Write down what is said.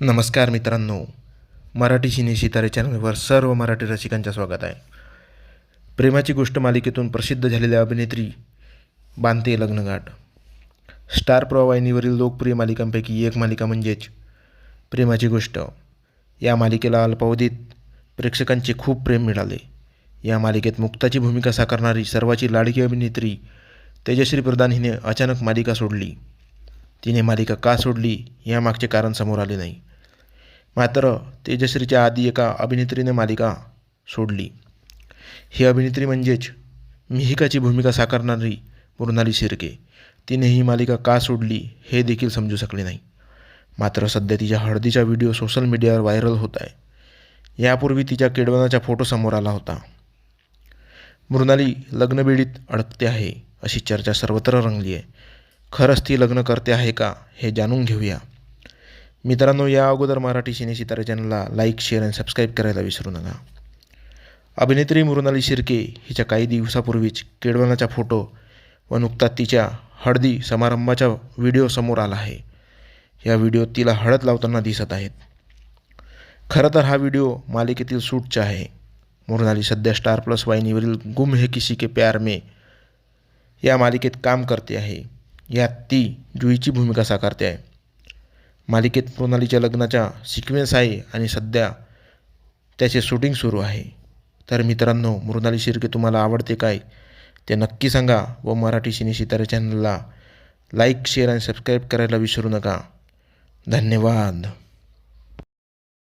नमस्कार मित्रांनो. मराठी सिने सितारे चॅनलवर सर्व मराठी रसिकांचं स्वागत आहे. प्रेमाची गोष्ट मालिकेतून प्रसिद्ध झालेल्या अभिनेत्री बांधते लग्नगाठ. स्टार प्रवाहिनीवरील लोकप्रिय मालिकांपैकी एक मालिका म्हणजेच प्रेमाची गोष्ट. या मालिकेला अल्पावधीत प्रेक्षकांचे खूप प्रेम मिळाले. या मालिकेत मुक्ताची भूमिका साकारणारी सर्वाची लाडकी अभिनेत्री तेजश्री प्रधान हिने अचानक मालिका सोडली. तिने मालिका का सोडली यामागचे कारण समोर आले नाही. मात्र तेजश्रीच्या आधी एका अभिनेत्रीने मालिका सोडली. ही अभिनेत्री म्हणजेच मिहिकाची भूमिका साकारणारी मृणाली शिर्के. तिने ही मालिका का सोडली हे देखील समजू शकले नाही. मात्र सध्या तिच्या हळदीचा व्हिडिओ सोशल मीडियावर व्हायरल होत आहे. यापूर्वी तिच्या केडवनाचा फोटो समोर आला होता. मृणाली लग्नबेडीत अडकते आहे अशी चर्चा सर्वत्र रंगली आहे. खरंच ती लग्न करते आहे का हे जाणून घेऊया. मित्रांनो या अगोदर मराठी सिने सितारे चॅनलला लाईक शेअर आणि सबस्क्राईब करायला विसरू नका. अभिनेत्री मृणाली शिर्के हिच्या काही दिवसापूर्वीच केडवनाचा फोटो व नुकताच तिच्या हळदी समारंभाचा व्हिडिओ समोर आला आहे. या व्हिडिओत तिला हळद लावताना दिसत आहेत. खरं तर हा व्हिडिओ मालिकेतील शूटचा आहे. मृणाली सध्या स्टार प्लस वाहिनीवरील गुम हे किसी के प्यार मे या मालिकेत काम करते आहे. यात ती जुईची भूमिका साकारते आहे. मालिकेत मृणालीच्या लग्नाचा सिक्वेन्स आहे आणि सध्या त्याचे शूटिंग सुरू आहे. तर मित्रांनो मृणाली शिर्के तुम्हाला आवडते काय? ते नक्की सांगा व मराठी सिने सितारे चॅनलला लाईक शेअर आणि सबस्क्राईब करायला विसरू नका. धन्यवाद.